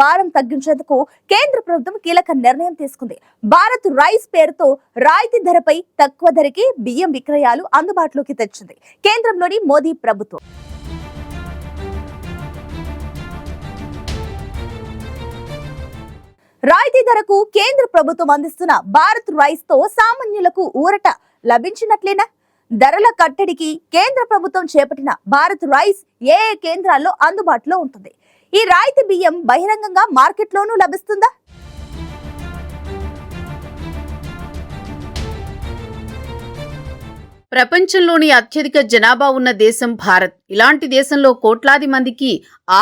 భారం తగ్గించేందుకు కేంద్ర ప్రభుత్వం కీలక నిర్ణయం తీసుకుంది. భారత్ రైస్ పేరుతో రాయితీ ధరపై తక్కువ ధరకే బియ్యం విక్రయాలు అందుబాటులోకి తెచ్చింది. కేంద్రంలోని మోదీ ప్రభుత్వం. రాయితీ ధరకు కేంద్ర ప్రభుత్వం అందిస్తున్న భారత్ రైస్తో సామాన్యులకు ఊరట లభించినట్లేనా? ధరల కట్టడికి కేంద్ర ప్రభుత్వం చేపట్టిన భారత్ రైస్ ఏ కేంద్రాల్లో అందుబాటులో ఉంటుంది? ఈ రాయితీ బియ్యం బహిరంగంగా మార్కెట్లోనూ లభిస్తుందా? ప్రపంచంలోని అత్యధిక జనాభా ఉన్న దేశం భారత్. ఇలాంటి దేశంలో కోట్లాది మందికి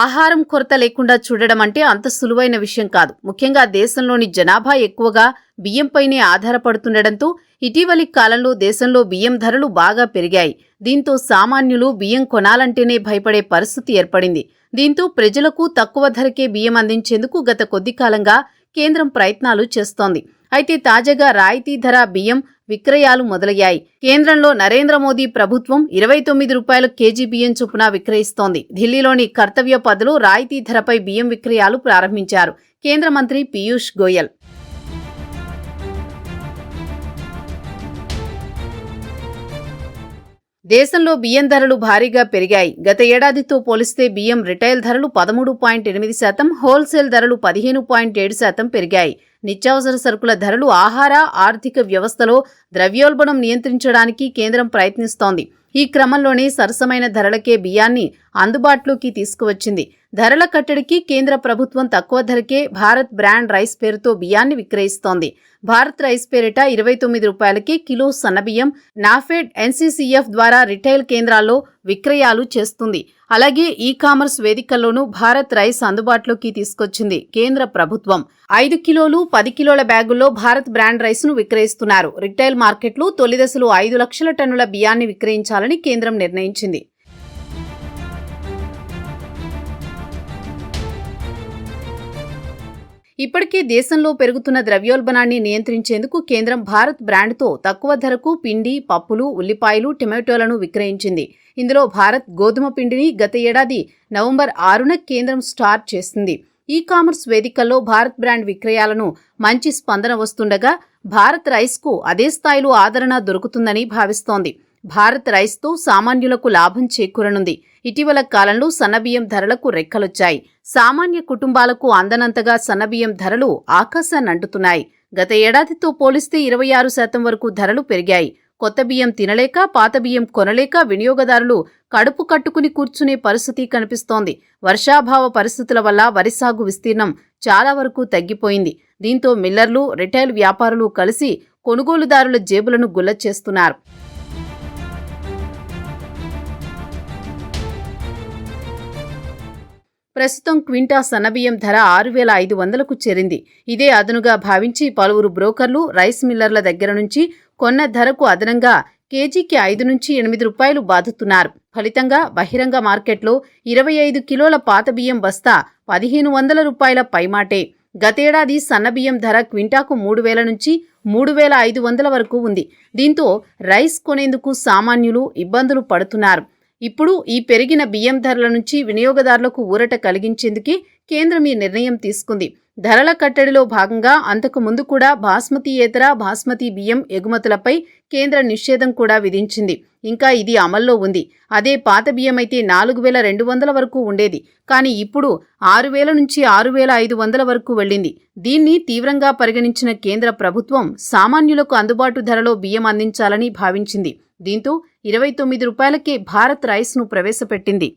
ఆహారం కొరత లేకుండా చూడడం అంటే అంత సులువైన విషయం కాదు. ముఖ్యంగా దేశంలోని జనాభా ఎక్కువగా బియ్యంపైనే ఆధారపడుతుండటంతో ఇటీవలి కాలంలో దేశంలో బియ్యం ధరలు బాగా పెరిగాయి. దీంతో సామాన్యులు బియ్యం కొనాలంటేనే భయపడే పరిస్థితి ఏర్పడింది. దీంతో ప్రజలకు తక్కువ ధరకే బియ్యం అందించేందుకు గత కొద్ది కాలంగా కేంద్రం ప్రయత్నాలు చేస్తోంది. అయితే తాజాగా రాయితీ ధర బియ్యం విక్రయాలు మొదలయ్యాయి. కేంద్రంలో నరేంద్ర మోదీ ప్రభుత్వం ఇరవై తొమ్మిది రూపాయల కేజీ బియ్యం చొప్పున విక్రయిస్తోంది. ఢిల్లీలోని కర్తవ్య పదులు రాయితీ ధరపై బియ్యం విక్రయాలు ప్రారంభించారు. కేంద్ర మంత్రి పీయూష్ గోయల్. దేశంలో బియ్యం ధరలు భారీగా పెరిగాయి. గత ఏడాదితో పోలిస్తే బియ్యం రిటైల్ ధరలు పదమూడు పాయింట్ ఎనిమిది శాతం హోల్సేల్ ధరలు పదిహేను పాయింట్ ఏడు శాతం పెరిగాయి. నిత్యావసర సరుకుల ధరలు ఆహార ఆర్థిక వ్యవస్థలో ద్రవ్యోల్బణం నియంత్రించడానికి కేంద్రం ప్రయత్నిస్తోంది. ఈ క్రమంలోనే సరసమైన ధరలకే బియ్యాన్ని అందుబాటులోకి తీసుకువచ్చింది. ధరల కట్టడికి కేంద్ర ప్రభుత్వం తక్కువ ధరకే భారత్ బ్రాండ్ రైస్ పేరుతో బియ్యాన్ని విక్రయిస్తోంది. భారత్ రైస్ పేరిట ఇరవై తొమ్మిది రూపాయలకి కిలో సన్నబియ్యం నాఫెడ్ ఎన్సీసీఎఫ్ ద్వారా రిటైల్ కేంద్రాల్లో విక్రయాలు చేస్తుంది. అలాగే ఈ కామర్స్ వేదికల్లోనూ భారత్ రైస్ అందుబాటులోకి తీసుకొచ్చింది కేంద్ర ప్రభుత్వం. ఐదు కిలోలు పది కిలోల బ్యాగుల్లో భారత్ బ్రాండ్ రైస్ను విక్రయిస్తున్నారు. రిటైల్ మార్కెట్లు తొలి దశలో ఐదు లక్షల టన్నుల బియ్యాన్ని విక్రయించాలని కేంద్రం నిర్ణయించింది. ఇప్పటికే దేశంలో పెరుగుతున్న ద్రవ్యోల్బణాన్ని నియంత్రించేందుకు కేంద్రం భారత్ బ్రాండ్తో తక్కువ ధరకు పిండి పప్పులు ఉల్లిపాయలు టొమాటోలను విక్రయించింది. ఇందులో భారత్ గోధుమ పిండిని గత ఏడాది నవంబర్ ఆరున కేంద్రం స్టార్ట్ చేసింది. ఈ కామర్స్ వేదికల్లో భారత్ బ్రాండ్ విక్రయాలను మంచి స్పందన వస్తుండగా భారత్ రైస్కు అదే స్థాయిలో ఆదరణ దొరుకుతుందని భావిస్తోంది. భారత్ రైస్తో సామాన్యులకు లాభం చేకూరనుంది. ఇటీవల కాలంలో సన్నబియ్యం ధరలకు రెక్కలొచ్చాయి. సామాన్య కుటుంబాలకు అందనంతగా సన్నబియ్యం ధరలు ఆకాశాన్నంటుతున్నాయి గత ఏడాదితో పోలిస్తే ఇరవై ఆరు శాతం వరకు ధరలు పెరిగాయి. కొత్త బియ్యం తినలేక పాత బియ్యం కొనలేక వినియోగదారులు కడుపు కట్టుకుని కూర్చునే పరిస్థితి కనిపిస్తోంది. వర్షాభావ పరిస్థితుల వల్ల వరి సాగు విస్తీర్ణం చాలా వరకు తగ్గిపోయింది. దీంతో మిల్లర్లు రిటైల్ వ్యాపారులు కలిసి కొనుగోలుదారుల జేబులను గుల్ల చేస్తున్నారు ప్రస్తుతం క్వింటా సన్నబియ్యం ధర ఆరు వేల ఐదు వందలకు చేరింది. ఇదే అదనుగా భావించి పలువురు బ్రోకర్లు రైస్ మిల్లర్ల దగ్గర నుంచి కొన్న ధరకు అదనంగా కేజీకి ఐదు నుంచి ఎనిమిది రూపాయలు బాదుతున్నారు. ఫలితంగా బహిరంగ మార్కెట్లో ఇరవై ఐదు కిలోల పాత బియ్యం బస్తా పదిహేను వందల రూపాయల పైమాటే. గతేడాది సన్నబియ్యం ధర క్వింటాకు మూడు వేల నుంచి మూడు వేల ఐదు వందల వరకు ఉంది. దీంతో రైస్ కొనేందుకు సామాన్యులు ఇబ్బందులు పడుతున్నారు. ఇప్పుడు ఈ పెరిగిన బియ్యం ధరల నుంచి వినియోగదారులకు ఊరట కలిగించేందుకే కేంద్రం ఈ నిర్ణయం తీసుకుంది. ధరల కట్టడిలో భాగంగా అంతకు ముందు కూడా ఏతర బాస్మతి బియ్యం ఎగుమతులపై కేంద్ర నిషేధం కూడా విధించింది. ఇంకా ఇది అమల్లో ఉంది. అదే పాత బియ్యం అయితే నాలుగు వేల రెండు వందల వరకు ఉండేది. కానీ ఇప్పుడు ఆరు వేల నుంచి ఆరు వేల ఐదు వందల వరకు వెళ్ళింది. దీన్ని తీవ్రంగా పరిగణించిన కేంద్ర ప్రభుత్వం సామాన్యులకు అందుబాటు ధరలో బియ్యం అందించాలని భావించింది. దీంతో ఇరవై తొమ్మిది రూపాయలకే భారత్ రైస్ను ప్రవేశపెట్టింది.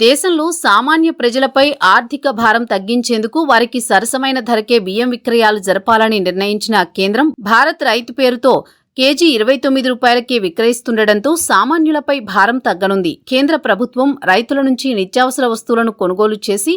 దేశంలో సామాన్య ప్రజలపై ఆర్థిక భారం తగ్గించేందుకు వారికి సరసమైన ధరకే బియ్యం విక్రయాలు జరపాలని నిర్ణయించిన కేంద్రం భారత్ రైతు పేరుతో కేజీ ఇరవై తొమ్మిది రూపాయలకే విక్రయిస్తుండటంతో సామాన్యులపై భారం తగ్గనుంది. కేంద్ర ప్రభుత్వం రైతుల నుంచి నిత్యావసర వస్తువులను కొనుగోలు చేసి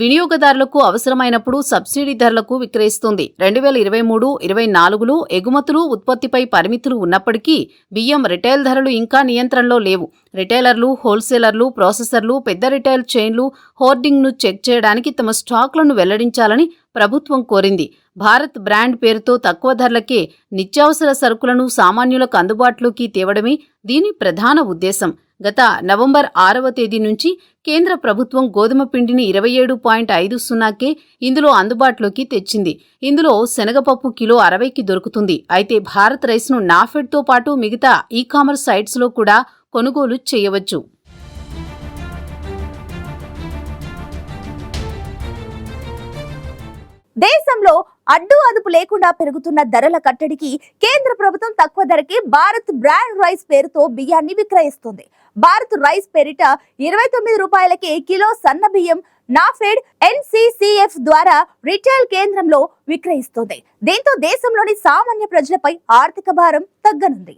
వినియోగదారులకు అవసరమైనప్పుడు సబ్సిడీ ధరలకు విక్రయిస్తుంది. రెండు వేల ఇరవై మూడు ఇరవై నాలుగులో ఎగుమతులు ఉత్పత్తిపై పరిమితులు ఉన్నప్పటికీ బియ్యం రిటైల్ ధరలు ఇంకా నియంత్రణలో లేవు. రిటైలర్లు హోల్సేలర్లు ప్రాసెసర్లు పెద్ద రిటైల్ చైన్లు హోర్డింగ్ను చెక్ చేయడానికి తమ స్టాక్లను వెల్లడించాలని ప్రభుత్వం కోరింది. భారత్ బ్రాండ్ పేరుతో తక్కువ ధరలకే నిత్యావసర సరుకులను సామాన్యులకు అందుబాటులోకి తేవడమే దీని ప్రధాన ఉద్దేశం. గత నవంబర్ ఆరవ తేదీ నుంచి కేంద్ర ప్రభుత్వం గోధుమ పిండిని ఇరవై ఏడు పాయింట్ ఐదు సున్నాకే ఇందులో అందుబాటులోకి తెచ్చింది. ఇందులో శనగపప్పు కిలో అరవైకి దొరుకుతుంది. అయితే భారత్ రైస్ను నాఫెడ్తో పాటు మిగతా ఈ కామర్స్ సైట్స్లో కూడా కొనుగోలు చేయవచ్చు. దేశంలో అడ్డు అదుపు లేకుండా పెరుగుతున్న ధరల కట్టడికి కేంద్ర ప్రభుత్వం తక్కువ ధరకి భారత్ బ్రాండ్ రైస్ పేరుతో బియ్యాన్ని విక్రయిస్తుంది. భారత్ రైస్ పేరిట ఇరవై తొమ్మిది రూపాయలకి కిలో సన్న బియ్యం నాఫెడ్ ఎన్సిసిఎఫ్ ద్వారా రిటైల్ కేంద్రంలో విక్రయిస్తుంది. దీంతో దేశంలోని సామాన్య ప్రజలపై ఆర్థిక భారం తగ్గనుంది.